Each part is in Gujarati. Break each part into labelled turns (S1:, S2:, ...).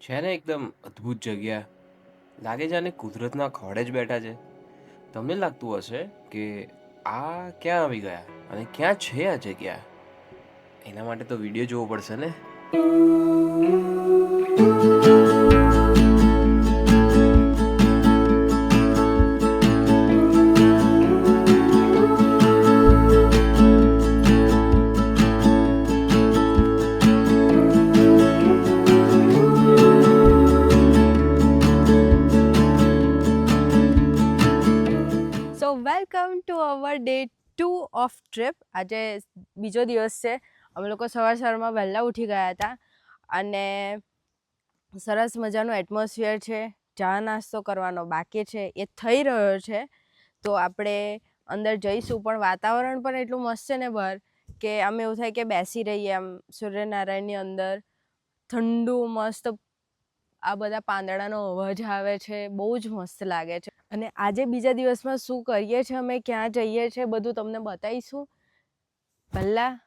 S1: છે ને એકદમ અદ્ભુત જગ્યા. લાગે છે અને કુદરતના ખોળે જ બેઠા છે. તમને લાગતું હશે કે આ ક્યાં આવી ગયા અને ક્યાં છે આ જગ્યા? એના માટે તો વીડિયો જોવો પડશે ને?
S2: ડે ટુ ઓફ ટ્રીપ આજે બીજો દિવસ છે. અમે લોકો સવાર સવારમાં વહેલા ઉઠી ગયા હતા અને સરસ મજાનું એટમોસ્ફિયર છે. ચા નાસ્તો કરવાનો બાકી છે. એ થઈ રહ્યો છે. તો આપણે અંદર જઈશું, પણ વાતાવરણ પણ એટલું મસ્ત છે ને બહાર કે આમ એવું થાય કે બેસી રહીએ આમ સૂર્યનારાયણની અંદર. ઠંડુ, મસ્ત, આ બધા પાંદડાનો અવાજ આવે છે. બહુ જ મસ્ત લાગે છે. અને આજે બીજા દિવસમાં શું કરીએ છીએ અમે ક્યાં જઈએ છીએ બધું તમને બતાવીશું. પહેલાં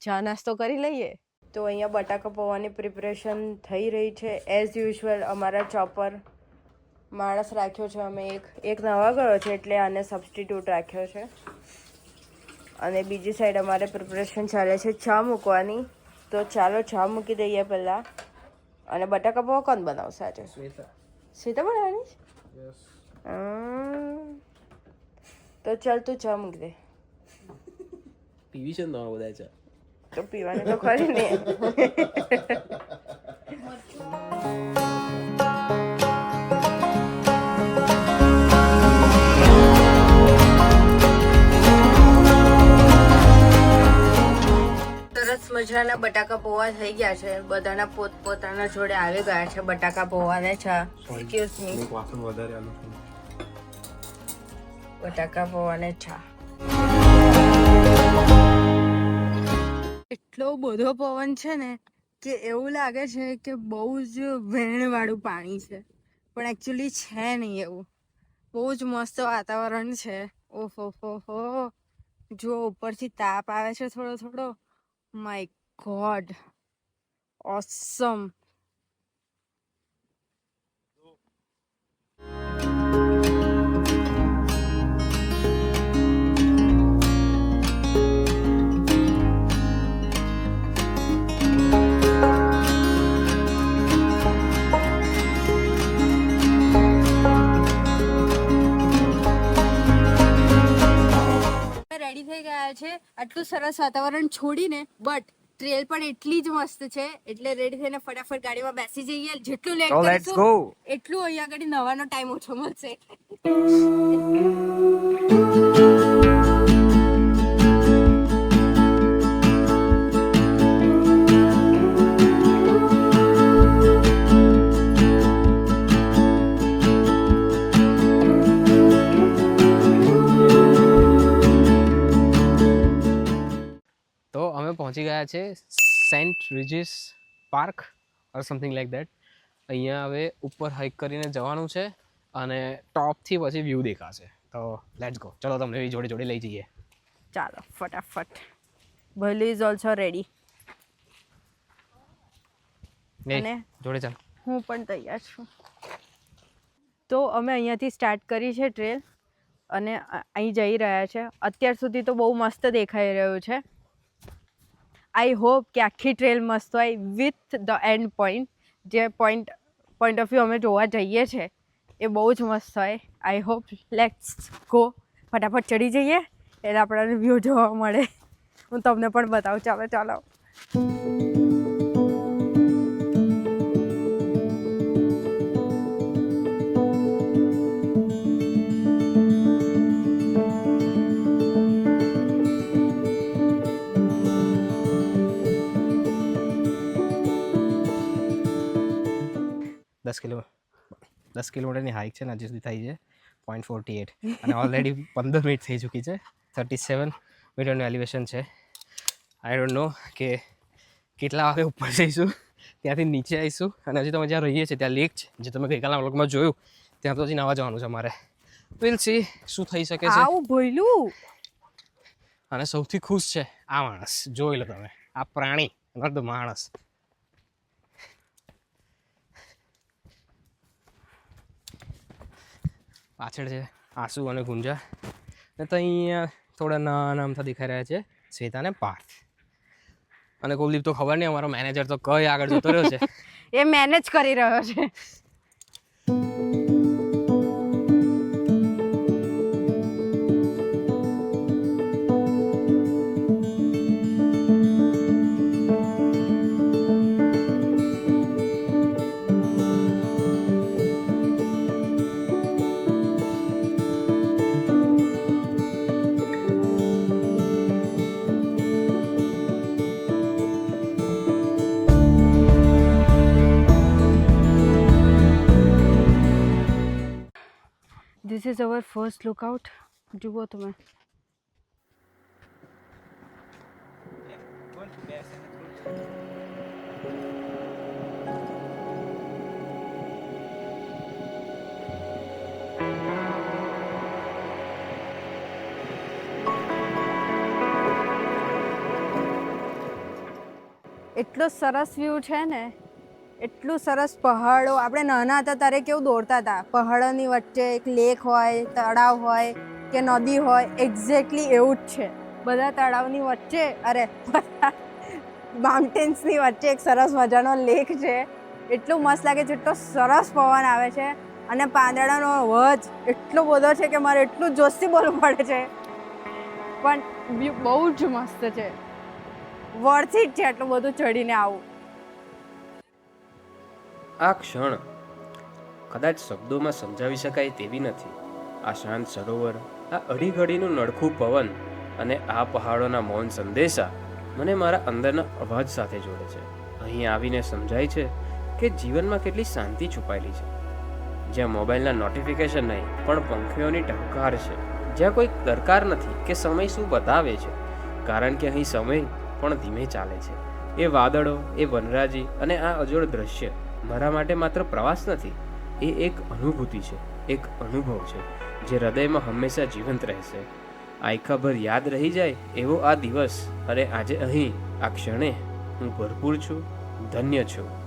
S2: ચા નાસ્તો કરી લઈએ? તો અહીંયા બટાકા પૌવાની પ્રિપરેશન થઈ રહી છે. એઝ યુઝ્યુઅલ અમારા ચોપર માણસ રાખ્યો છે અમે એક એક નવા ગયો છે એટલે આને સબસ્ટિટ્યૂટ રાખ્યો છે. અને બીજી સાઈડ અમારે પ્રિપરેશન ચાલે છે ચા મૂકવાની. તો ચાલો ચા મૂકી દઈએ પહેલાં. અને બટાકા પૌવા કોણ બનાવશે આજે? શ્વેતા. બનાવવાની છે. તો ચાલ તું ચા મૂક દે.
S1: પીવી છે નવા બધા ચા?
S2: તો પીવાની તો ખરી ને. મજાના બટાકા પૌવા થઈ ગયા છે. બધાના પોત પોતાના જોડે આવી ગયા છે બટાકા પૌવા ને ચા એક્સક્યુઝ મી
S1: વાસણ વધારે
S2: બટાકા પૌવા ને ચા એટલો બધો પવન છે ને કે એવું લાગે છે કે બહુ જ વેણવાળું પાણી છે. પણ એકચ્યુઅલી છે નહીં એવું. બહુ જ મસ્ત વાતાવરણ છે. ઓહો, હો હો. જો ઉપરથી તાપ આવે છે થોડો થોડો. માય ગોડ ઓસમ આટલું સરસ વાતાવરણ છોડીને બટ ટ્રેલ પણ એટલી જ મસ્ત છે એટલે રેડી થઈને ફટાફટ ગાડીમાં બેસી જઈએ. જેટલું લેટ કરીશું એટલું અહીંયા આગળ નવાનો ટાઈમ ઓછો મળશે.
S3: પહોંચી ગયા છે Saint Regis Park or something like that અહીંયા હવે ઉપર હાઇક કરીને જવાનું છે અને ટોપથી પછી વ્યૂ દેખાશે. તો લેટ્સ ગો ચલો તમને જોડે જોડે લઈ જઈએ.
S2: ચાલો ફટાફટ. ભલે ઇઝ ઓલ્સો રેડી અને?
S3: જોડે ચાલ.
S2: હું પણ તૈયાર છું. તો અમે અહીંયાથી સ્ટાર્ટ કરી છે ટ્રેલ અને અહીં જઈ રહ્યા છે. અત્યાર સુધી તો બહુ મસ્ત દેખાઈ રહ્યું છે. આઈ હોપ કે આખી ટ્રેલ મસ્ત હોય વિથ ધ એન્ડ પોઈન્ટ જે પોઈન્ટ પોઈન્ટ ઓફ વ્યૂ અમે જોવા જઈએ છીએ એ બહુ જ મસ્ત હોય. આઈ હોપ લેટ્સ ગો ફટાફટ ચડી જઈએ, એટલે આપણને વ્યૂ જોવા મળે. હું તમને પણ બતાવું. ચાલો ચાલો.
S3: કિલો દસ કિલોમીટરની હાઇક છે ને હજી સુધી થઈ છે. પોઈન્ટ ફોર્ટી એટ અને ઓલરેડી પંદર મિનિટ થઈ ચૂકી છે. થર્ટી સેવન મીટરનું એલિવેશન છે. આઈ ડોન્ટ નો કે કેટલા વાગે ઉપર જઈશું. ત્યાંથી નીચે આવીશું. અને હજી તમે જ્યાં રહીએ છીએ ત્યાં લેક છે. જે તમે ગઈકાલના વ્લોગમાં જોયું ત્યાં તો હજી નવા જવાનું છે અમારે. વિલ સી શું થઈ શકે છે.
S2: આવું ભોયલું?
S3: અને સૌથી ખુશ છે આ માણસ. જોઈ લો તમે. આ પ્રાણી ધ માણસ. પાછળ છે, આંસુ અને ગુંજા. ને તો અહીંયા થોડા નાના અમથા દેખાઈ રહ્યા છે, શ્વેતા ને પાર્થ. અને કુલદીપ તો ખબર નહીં, અમારો મેનેજર તો કઈ આગળ જતો રહ્યો છે.
S2: એ મેનેજ કરી રહ્યો છે. This is our first lookout જુઓ તમે એટલો સરસ વ્યૂ છે ને એટલું સરસ પહાડો. આપણે નાના હતા ત્યારે કેવું દોડતા હતા. પહાડોની વચ્ચે એક લેક હોય, તળાવ હોય કે નદી હોય એક્ઝેક્ટલી એવું જ છે. બધા તળાવની વચ્ચે, અરે માઉન્ટેન્સની વચ્ચે એક સરસ મજાનો લેક છે. એટલું મસ્ત લાગે છે, એટલો સરસ પવન આવે છે. અને પાંદડાનો અવાજ એટલો બધો છે કે મારે એટલું જોશથી બોલવું પડે છે. પણ વ્યૂ બહુ જ મસ્ત છે. વર્થ જ છે એટલું બધું ચડીને આવું.
S1: આ ક્ષણ કદાચ શબ્દોમાં સમજાવી શકાય તેવી નથી. આ શાંત સરોવર, આ અડીઘડીનું નડખું પવન અને આ પહાડોના મૌન સંદેશા મને મારા અંદરના અવાજ સાથે જોડે છે. અહીં આવીને સમજાય છે કે જીવનમાં કેટલી શાંતિ છુપાયેલી છે. જ્યાં મોબાઈલના નોટિફિકેશન નહીં, પણ પંખીઓની ટહકાર છે. જ્યાં કોઈ દરકાર નથી કે સમય શું બતાવે છે. કારણ કે અહીં સમય પણ ધીમે ચાલે છે. એ વાદળો, એ વનરાજી અને આ અજોડ દ્રશ્ય મારા માટે માત્ર પ્રવાસ નથી, એ એક અનુભૂતિ છે, એક અનુભવ છે, જે હૃદયમાં હંમેશા જીવંત રહેશે. આયખાભર યાદ રહી જાય એવો આ દિવસ અને આજે અહીં, આ ક્ષણે હું ભરપૂર છું, ધન્ય છું.